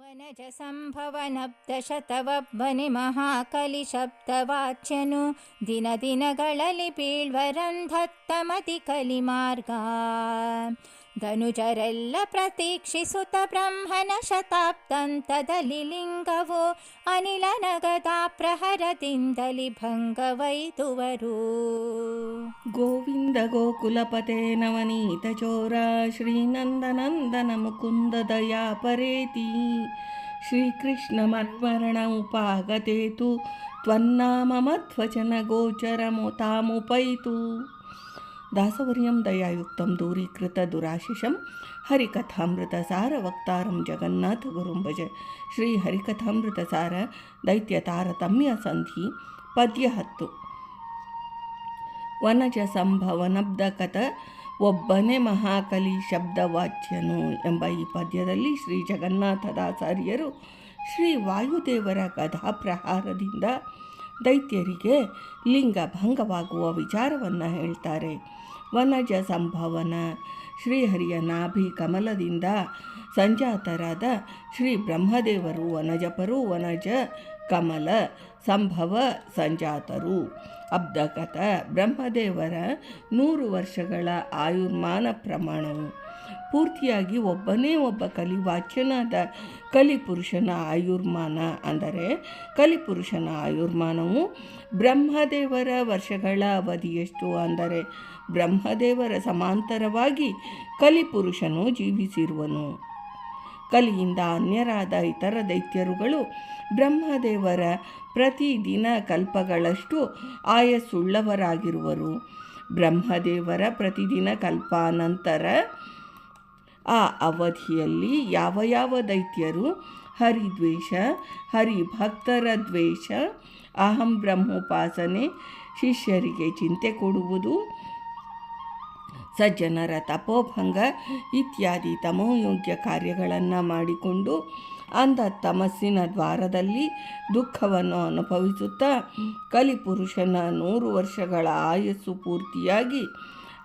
वनजसम्भवनब्दशतवनिमहाकलिशब्दवाच्यनु दिनदिनगलिपीळ्वरन्धत्तमधिकलिमार्गा ಧನುಜರೆಲ್ಲ ಪ್ರತೀಕ್ಷಿಸುತ್ತ ಬ್ರಹ್ಮನ ಶತಾಬ್ದಂತದಲ್ಲಿ ಲಿಂಗವು ಅನಿಲ ನಗದ ಪ್ರಹರದಿಂದಲಿ ಭಂಗವೈದುವರು ಗೋವಿಂದ ಗೋಕುಲಪತೆ ನವನೀತ ಚೋರ ಶ್ರೀನಂದನಂದನ ಮುಕುಂದ ದಯಾ ಪರೇತಿ ಶ್ರೀಕೃಷ್ಣ ಮನ್ಮರಣ ಉಪಾಗತೇತು ದಾಸವರ್ಯಂ ದಯಾಯುಕ್ತಂ ದೂರೀಕೃತ ದುರಾಶಿಷಂ ಸಾರ ವಕ್ತಾರಂ ಜಗನ್ನಾಥ ಗುರುಂ ಭಜ ಶ್ರೀ ಹರಿಕಥಾಮೃತ ಸಾರ ದೈತ್ಯ ತಾರತಮ್ಯ ಸಂಧಿ ಪದ್ಯ ಹತ್ತು. ವನಜ ಸಂಭವನಬ್ದಕತ ಒಬ್ಬನೇ ಮಹಾಕಲಿ ಶಬ್ದವಾಚ್ಯನು ಎಂಬ ಈ ಪದ್ಯದಲ್ಲಿ ಶ್ರೀ ಜಗನ್ನಾಥದಾಚಾರ್ಯರು ಶ್ರೀ ವಾಯುದೇವರ ಗದಾಪ್ರಹಾರದಿಂದ ದೈತ್ಯರಿಗೆ ಲಿಂಗ ಭಂಗವಾಗುವ ವಿಚಾರವನ್ನು ಹೇಳ್ತಾರೆ. ವನಜ ಸಂಭವನ, ಶ್ರೀಹರಿಯ ನಾಭಿ ಕಮಲದಿಂದ ಸಂಜಾತರಾದ ಶ್ರೀ ಬ್ರಹ್ಮದೇವರು ವನಜಪರು, ವನಜ ಕಮಲ ಸಂಭವ ಸಂಜಾತರು. ಅಬ್ದಕತ ಬ್ರಹ್ಮದೇವರ ನೂರು ವರ್ಷಗಳ ಆಯುರ್ಮಾನ ಪ್ರಮಾಣವು ಪೂರ್ತಿಯಾಗಿ ಒಬ್ಬನೇ ಒಬ್ಬ ಕಲಿವಾಚ್ಯನಾದ ಕಲಿಪುರುಷನ ಆಯುರ್ಮಾನ. ಅಂದರೆ ಕಲಿಪುರುಷನ ಆಯುರ್ಮಾನವು ಬ್ರಹ್ಮದೇವರ ವರ್ಷಗಳ ಅವಧಿಯಷ್ಟು? ಅಂದರೆ ಬ್ರಹ್ಮದೇವರ ಸಮಾಂತರವಾಗಿ ಕಲಿಪುರುಷನು ಜೀವಿಸಿರುವನು. ಕಲಿಯಿಂದ ಅನ್ಯರಾದ ಇತರ ದೈತ್ಯರುಗಳು ಬ್ರಹ್ಮದೇವರ ಪ್ರತಿದಿನ ಕಲ್ಪಗಳಷ್ಟು ಆಯಸ್ಸುಳ್ಳವರಾಗಿರುವರು. ಬ್ರಹ್ಮದೇವರ ಪ್ರತಿದಿನ ಕಲ್ಪಾನಂತರ ಆ ಅವಧಿಯಲ್ಲಿ ಯಾವ ಯಾವ ದೈತ್ಯರು? ಹರಿದ್ವೇಷ ಹರಿಭಕ್ತರ ದ್ವೇಷ, ಅಹಂ ಬ್ರಹ್ಮೋಪಾಸನೆ, ಶಿಷ್ಯರಿಗೆ ಚಿಂತೆ ಕೊಡುವುದು, ಸಜ್ಜನರ ತಪೋಭಂಗ ಇತ್ಯಾದಿ ತಮೋಯೋಗ್ಯ ಕಾರ್ಯಗಳನ್ನು ಮಾಡಿಕೊಂಡು ಅಂಧ ತಮಸ್ಸಿನ ದ್ವಾರದಲ್ಲಿ ದುಃಖವನ್ನು ಅನುಭವಿಸುತ್ತಾ ಕಲಿಪುರುಷನ ನೂರು ವರ್ಷಗಳ ಆಯಸ್ಸು ಪೂರ್ತಿಯಾಗಿ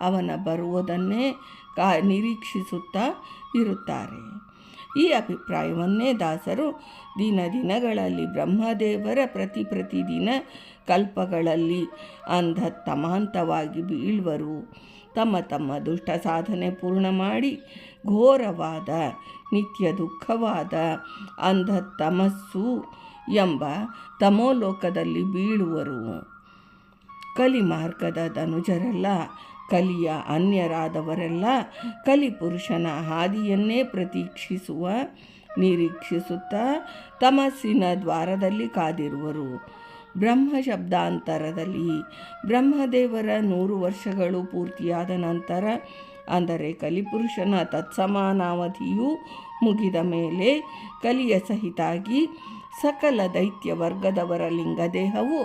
ಅವನ ಬರುವುದನ್ನೇ ಕಾ ನಿರೀಕ್ಷಿಸುತ್ತಾ ಇರುತ್ತಾರೆ. ಈ ಅಭಿಪ್ರಾಯವನ್ನೇ ದಾಸರು ದಿನ ದಿನಗಳಲ್ಲಿ ಬ್ರಹ್ಮದೇವರ ಪ್ರತಿ ಪ್ರತಿದಿನ ಕಲ್ಪಗಳಲ್ಲಿ ಅಂಧ ತಮಾಂತವಾಗಿ ಬೀಳುವರು. ತಮ್ಮ ತಮ್ಮ ದುಷ್ಟ ಸಾಧನೆ ಪೂರ್ಣ ಮಾಡಿ ಘೋರವಾದ, ನಿತ್ಯ ದುಃಖವಾದ ಅಂಧ ತಮಸ್ಸು ಎಂಬ ತಮೋಲೋಕದಲ್ಲಿ ಬೀಳುವರು. ಕಲಿಮಾರ್ಗದ ಧನುಜರೆಲ್ಲ ಕಲಿಯ ಅನ್ಯರಾದವರೆಲ್ಲ ಕಲಿಪುರುಷನ ಹಾದಿಯನ್ನೇ ಪ್ರತೀಕ್ಷಿಸುವ, ನಿರೀಕ್ಷಿಸುತ್ತಾ ತಮಸ್ಸಿನ ದ್ವಾರದಲ್ಲಿ ಕಾದಿರುವರು. ಬ್ರಹ್ಮ ಶಬ್ದಾಂತರದಲ್ಲಿ ಬ್ರಹ್ಮದೇವರ ನೂರು ವರ್ಷಗಳು ಪೂರ್ತಿಯಾದ ನಂತರ, ಅಂದರೆ ಕಲಿಪುರುಷನ ತತ್ಸಮಾನಾವಧಿಯು ಮುಗಿದ ಮೇಲೆ ಕಲಿಯ ಸಹಿತಾಗಿ ಸಕಲ ದೈತ್ಯ ವರ್ಗದವರ ಲಿಂಗದೇಹವು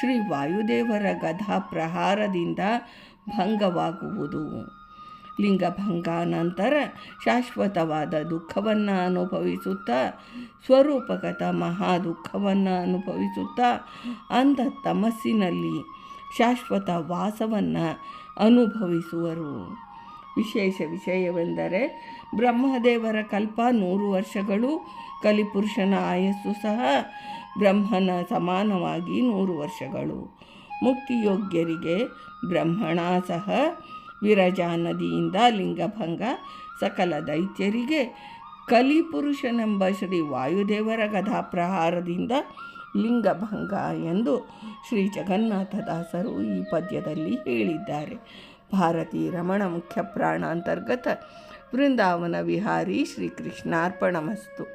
ಶ್ರೀ ವಾಯುದೇವರ ಗಧಾ ಪ್ರಹಾರದಿಂದ ಭಂಗವಾಗುವುದು. ಲಿಂಗಭಂಗ ನಂತರ ಶಾಶ್ವತವಾದ ದುಃಖವನ್ನು ಅನುಭವಿಸುತ್ತಾ, ಸ್ವರೂಪಗತ ಮಹಾ ದುಃಖವನ್ನು ಅನುಭವಿಸುತ್ತಾ, ಅಂಧ ತಮಸ್ಸಿನಲ್ಲಿ ಶಾಶ್ವತ ವಾಸವನ್ನು ಅನುಭವಿಸುವರು. ವಿಶೇಷ ವಿಷಯವೆಂದರೆ ಬ್ರಹ್ಮದೇವರ ಕಲ್ಪ ನೂರು ವರ್ಷಗಳು, ಕಲಿಪುರುಷನ ಆಯಸ್ಸು ಸಹ ಬ್ರಹ್ಮನ ಸಮಾನವಾಗಿ ನೂರು ವರ್ಷಗಳು. ಮುಕ್ತಿಯೋಗ್ಯರಿಗೆ ಬ್ರಹ್ಮಣ ಸಹ ವಿರಜಾ ನದಿಯಿಂದ ಲಿಂಗಭಂಗ ಸಕಲ ದೈತ್ಯರಿಗೆ ಕಲಿಪುರುಷನೆಂಬ ಶ್ರೀ ವಾಯುದೇವರ ಗದಾಪ್ರಹಾರದಿಂದ ಲಿಂಗಭಂಗ ಎಂದು ಶ್ರೀ ಜಗನ್ನಾಥದಾಸರು ಈ ಪದ್ಯದಲ್ಲಿ ಹೇಳಿದ್ದಾರೆ. ಭಾರತೀ ರಮಣ ಮುಖ್ಯ ಪ್ರಾಣ ಅಂತರ್ಗತ ವೃಂದಾವನ ವಿಹಾರಿ ಶ್ರೀಕೃಷ್ಣಾರ್ಪಣಮಸ್ತು.